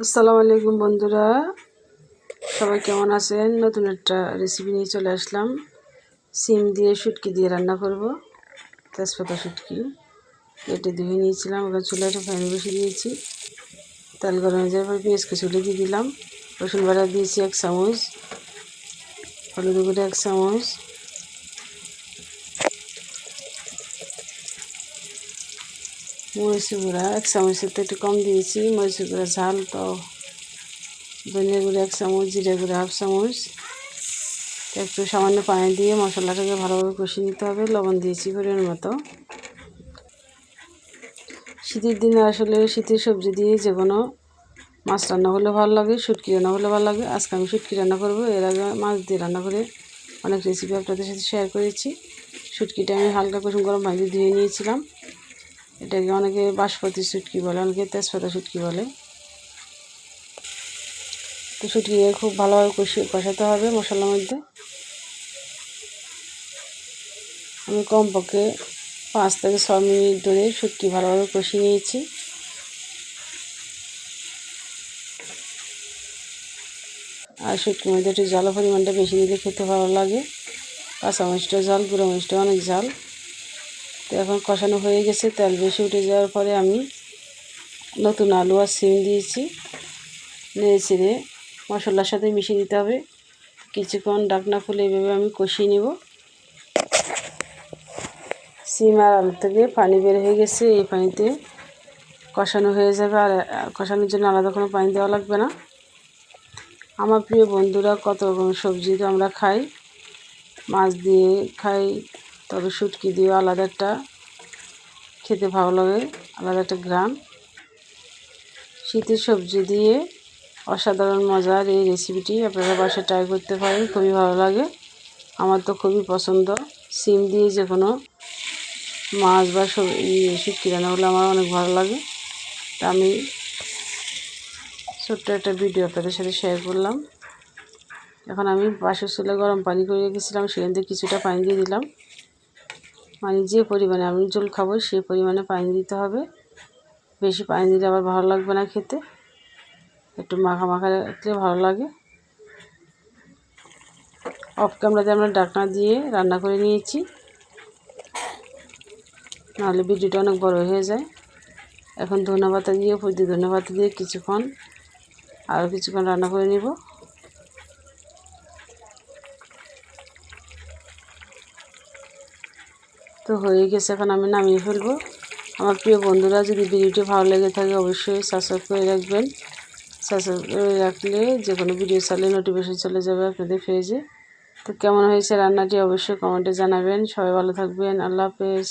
আসসালামু আলাইকুম বন্ধুরা। সবাই কেমন আছেন? নতুন একটা রেসিপি নিয়ে চলে আসলাম। সিম দিয়ে শুটকি দিয়ে রান্না করব। তেজপাতা শুটকি। কেটে ধুয়ে নিয়েছিলাম ওখানে চুলাটা ফ্যানে বসে দিয়েছি। তেল গরম হয়ে যাওয়ার পর পেঁয়াজ কুচুলি দিয়ে দিলাম। রসুন বাটা দিয়েছি এক চামচ। হলুদ গুঁড়ো এক চামচ। মরিচ গুঁড়া এক চামচের তো একটু কম দিয়েছি মরিচ গুঁড়া ঝাল তো ধনিয়া গুঁড়ো এক চামচ জিরা গুঁড়ো হাফ চামচ একটু সামান্য পানি দিয়ে মশলাটাকে ভালোভাবে কষিয়ে নিতে হবে, লবণ দিয়েছি পরিমাণ মতো। শীতের দিনে আসলে শীতের সবজি দিয়ে যে কোনো মাছ রান্না করলে ভালো লাগে, শুটকি রান্না করলে ভালো লাগে। আজকে আমি শুটকি রান্না করব, এর আগে মাছ দিয়ে রান্না করে অনেক রেসিপি আপনাদের সাথে শেয়ার করেছি। শুটকিটা আমি হালকা কুসুম গরম পানি ধুয়ে নিয়েছিলাম। এটাকে অনেকে বাঁশপতি শুটকি বলে, অনেকে তেজপাতা শুটকি বলে। তো শুটকি খুব ভালোভাবে কষিয়ে, কষাতে হবে মশলার মধ্যে। আমি কমপক্ষে পাঁচ থেকে ছ মিনিট ধরে শুটকি ভালোভাবে কষিয়ে নিয়েছি। আর শুটকির মধ্যে একটু জলের পরিমাণটা বেশি দিলে খেতে ভালো লাগে। কাঁচা মরিচটা জাল গুঁড়ো মরিচটা অনেক জাল তো এখন কষানো হয়ে গেছে, তেল বেশি উঠে যাওয়ার পরে আমি নতুন আলু আর সিম দিয়েছি। নেড়ে ছেড়ে মশলার সাথে মিশিয়ে দিতে হবে। কিছুক্ষণ ডাকনা খুলে এভাবে আমি কষিয়ে নেব। সিম আর আলু থেকে পানি বের হয়ে গেছে, এই পানিতে কষানো হয়ে যাবে। আর কষানোর জন্য আলাদা কোনো পানি দেওয়া লাগবে না। আমার প্রিয় বন্ধুরা, কত রকম সবজি তো আমরা খাই। মাছ দিয়ে খাই তবে শুটকি দিয়ে আলাদা একটা খেতে ভালো লাগে, আলাদা একটা গ্রাম শীতের সবজি দিয়ে অসাধারণ মজার এই রেসিপিটি আপনারা বাসায় ট্রাই করতে পারেন, খুবই ভালো লাগে। আমার তো খুবই পছন্দ। সিম দিয়ে যে কোনো মাছ বা শুটকি রান্না হলে আমার অনেক ভালো লাগে। তা আমি ছোট্ট একটা ভিডিও আপনাদের সাথে শেয়ার করলাম। এখন আমি পাশের চুলে গরম পানি করে রেখেছিলাম, সেখান থেকে কিছুটা পানি দিয়ে দিলাম। মানে যে পরিমাণে আমি জল খাব সেই পরিমাণে পানি দিতে হবে। বেশি পানি দিলে আবার ভালো লাগবে না খেতে। একটু মাখা মাখা রাখলে ভালো লাগে। অফ ক্যামেরাতে আমরা ডাকনা দিয়ে রান্না করে নিয়েছি। নাহলে ভিডিওটা অনেক বড় হয়ে যায়। এখন ধনেপাতা দিয়ে ফুটি ধনেপাতা দিয়ে কিছুক্ষণ আরও কিছুক্ষণ রান্না করে নিব। তো হয়ে গেছে, এখন আমি নামিয়ে ফেলব। আমার প্রিয় বন্ধুরা, যদি ভিডিওটি ভালো লেগে থাকে, অবশ্যই সাবস্ক্রাইব করে রাখবেন। সাবস্ক্রাইব করে রাখলে যে কোনো ভিডিও চালে নোটিফিকেশন চলে যাবে আপনাদের পেজে তো কেমন হয়েছে রান্নাটি অবশ্যই কমেন্টে জানাবেন। সবাই ভালো থাকবেন। আল্লাহ হাফেজ।